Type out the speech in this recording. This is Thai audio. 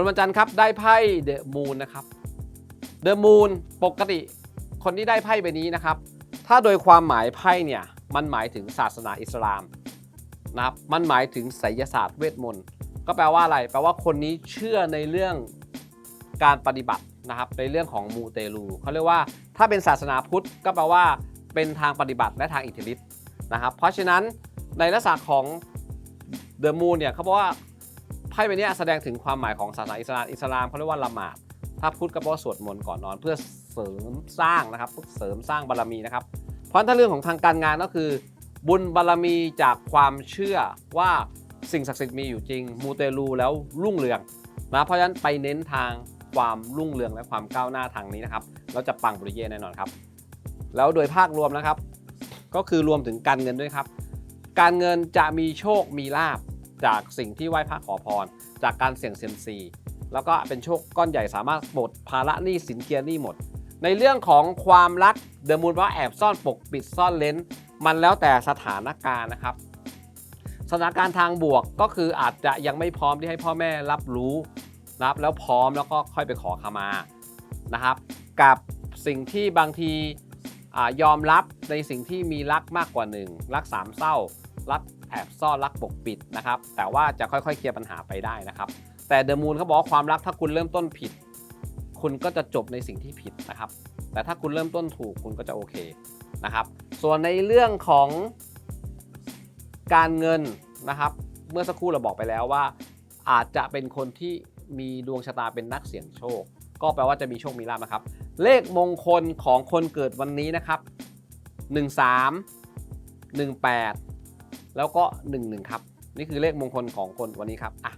คนวันจันทร์ครับได้ไพ่เดอะมูนนะครับเดอะมูนปกติคนที่ได้ไพ่ใบนี้นะครับ ถ้าโดยความหมายไพ่เนี่ยมันหมายถึงศาสนาอิสลามนะครับมันหมายถึงไสยศาสตร์เวทมนต์ก็แปลว่าอะไร แปลว่าคนนี้เชื่อในเรื่องการปฏิบัตินะครับในเรื่องของมูเตลูเขาเรียกว่าถ้าเป็นศาสนาพุทธก็แปลว่าเป็นทางปฏิบัติและทางอิทธิฤทธิ์นะครับ เพราะฉะนั้นในลักษณะของเดอะมูนเนี่ยเขาบอกว่า พ่ใบเนี้ยแสดงถึงความหมายของศาสนาอิสลามอิสลามเขาเรียกว่าละหมาดถ้าพุทธก็แปลว่าสวดมนต์ก่อนนอน เพื่อเสริมสร้างนะครับเสริมสร้างบารมีนะครับ เพราะถ้าเรื่องของทางการงานก็คือ บุญบารมีจากความเชื่อว่าสิ่งศักดิ์สิทธิ์มีอยู่จริง มูเตลูแล้วรุ่งเรืองนะเพราะฉะนั้นไปเน้นทางความรุ่งเรืองและความก้าวหน้าทางนี้นะครับเราจะปังปริเย่แน่นอนครับ แล้วโดยภาครวมนะครับ ก็คือรวมถึงการเงินด้วยครับ การเงินจะมีโชคมีลาบ จากสิ่งที่ไหว้พระขอพร จากการเสี่ยงเซียมซี แล้วก็เป็นโชคก้อนใหญ่สามารถปลดภาระหนี้สินเคลียร์หนี้หมด ในเรื่องของความรักเดอะมูนว่าแอบซ่อนปกปิดซ่อนเลนมันแล้วแต่สถานการณ์นะครับ สถานการณ์ทางบวกก็คืออาจจะยังไม่พร้อมที่ให้พ่อแม่รับรู้นะครับแล้วพร้อมแล้วก็ค่อยไปขอขมานะครับ กับสิ่งที่บางทีอยอมรับในสิ่งที่มีรักมากกว่าหนึ่งรักสามเศร้ารัก แอบซ่อนรักปกปิดนะครับ แต่ว่าจะค่อยๆ เคลียร์ปัญหาไปได้นะครับ แต่เดอะมูนเขาบอกว่าความรักถ้าคุณเริ่มต้นผิด คุณก็จะจบในสิ่งที่ผิดนะครับ แต่ถ้าคุณเริ่มต้นถูกคุณก็จะโอเคนะครับ ส่วนในเรื่องของการเงินนะครับ เมื่อสักครู่เราบอกไปแล้วว่า อาจจะเป็นคนที่มีดวงชะตาเป็นนักเสี่ยงโชค ก็แปลว่าจะมีโชคมีลาภนะครับ เลขมงคลของคนเกิดวันนี้นะครับ 13 18 แล้วก็ 11 ครับ นี่คือเลขมงคลของคนวันนี้ครับอะ